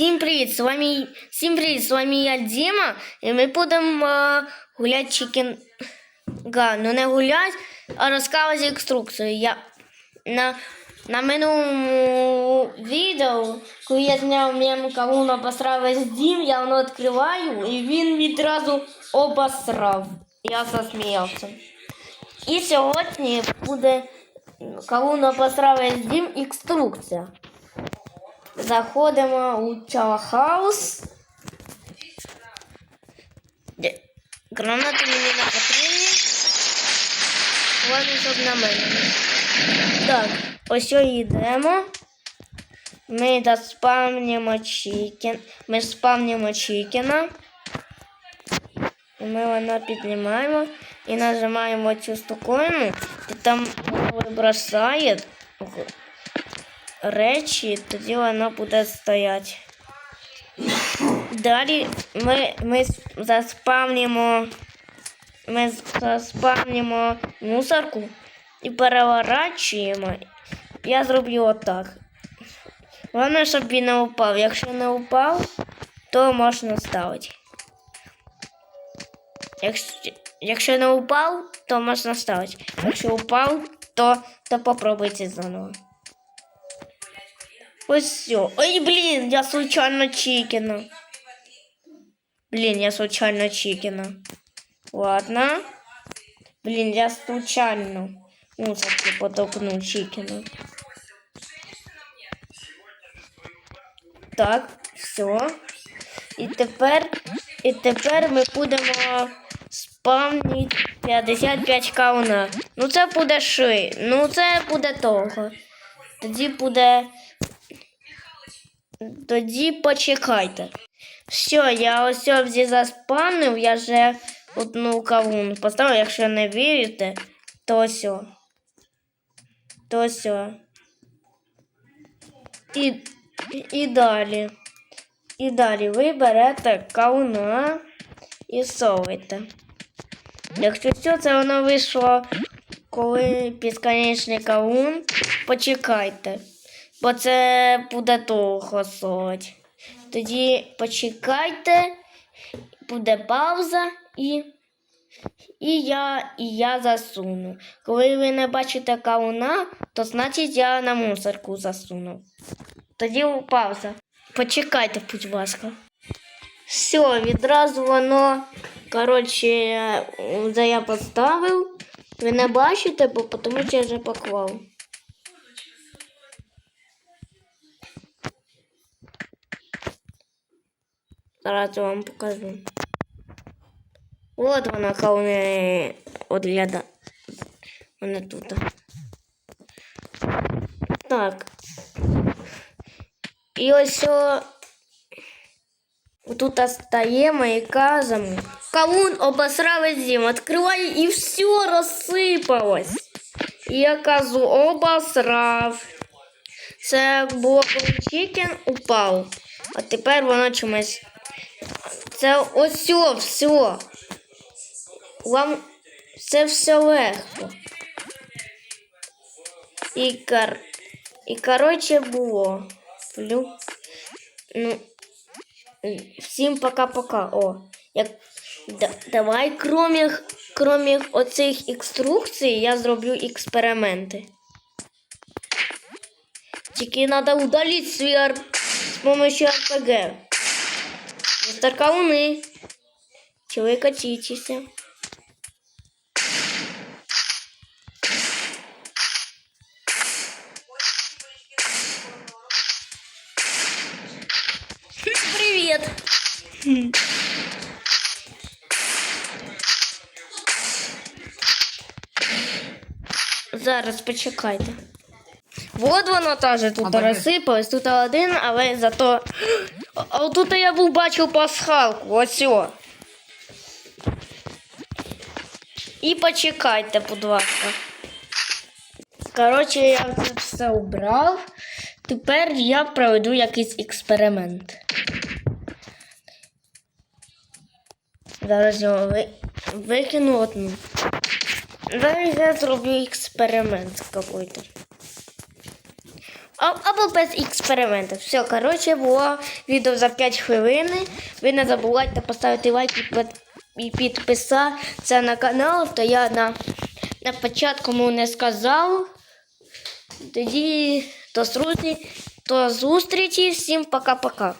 Всім привіт! З вами, всім привіт! З вами я Діма, і ми будемо е, гуляти чікен. Га, ну не гуляти, а розказувати інструкцію. Я на, на минулому відео, коли я зняв мем кавуна весь дім, я воно відкриваю, і він відразу обосрав. Я засміявся. І сьогодні буде кавун обосрав весь дім інструкція. Заходимо у Чалахаус. Де- Гранати мені не потрібні. Ладно, щоб на мене. Так, ось йдемо. Ми доспавнимо чікен. Ми спавнимо чікена. Ми воно піднімаємо і нажимаємо цю штуковину, і там вибросає речі, тоді вона буде стояти. Далі ми, ми заспавнимо, ми заспавнимо мусорку і переворачуємо. Я зроблю отак. Головне, щоб він не упав. Якщо не упав, то можна ставити. Якщо, якщо не упав, то можна ставити. Якщо упав, то, то попробуйте заново. Ось все. Ой, блін, я случайно чикена. Блін, я случайно чикена. Ладно. Блін, я случайно. Мусорки потолкнув чикена. Так, все. І тепер, і тепер ми будемо спавнити 55 кауна. Ну це буде ши. Ну це буде того. Тоді буде. Тоді почекайте. Все, я ось вже заспавнив, я вже одну кавуну поставив, якщо не вірите, то все. То все. І, і далі. І далі ви берете кауна і совуєте. Якщо все це воно вийшло, коли безконечний каун, почекайте. Бо це буде довго совати. Тоді почекайте, буде пауза і, і, я, і я засуну. Коли ви не бачите кауна, то значить я на мусорку засунув. Тоді пауза. Почекайте, будь ласка. Все, відразу воно, коротше, вже я поставив. Ви не бачите, бо тому що я вже поклав. Зараз вам покажу. От вона, неї огляда. Вона тут. Так. І ось тут стаємо і кажемо. Кавун обосрав дім. Відкриваю і все розсипалось. Я кажу, обосрав. Це було чікен упав. А тепер воно чомусь. Це ось все. Вам це все легко. І, кор... і коротше було. Плю. Ну, всім пока-пока. О, як... Да, давай, кроме, кроме оцих інструкцій, я зроблю експерименти. Тільки треба удалити свій ар... з помощью РПГ. Мистер Кауни. Чи ви катитеся? Привет! Зараз почекайте. Вот воно теж тут Обережно. розсипалось, тут один, але зато. А тут я був бачив пасхалку, ось. І почекайте, будь ласка. Коротше, я це все убрав. Тепер я проведу якийсь експеримент. Зараз я ви... викину одну. Зараз я зроблю експеримент какой-то. А- Або без експериментів. Все, коротше, було відео за 5 хвилин. Ви не забувайте поставити лайк і підписатися на канал, то я на, на початку не сказав. Тоді до зустрічі, до зустрічі, всім пока-пока.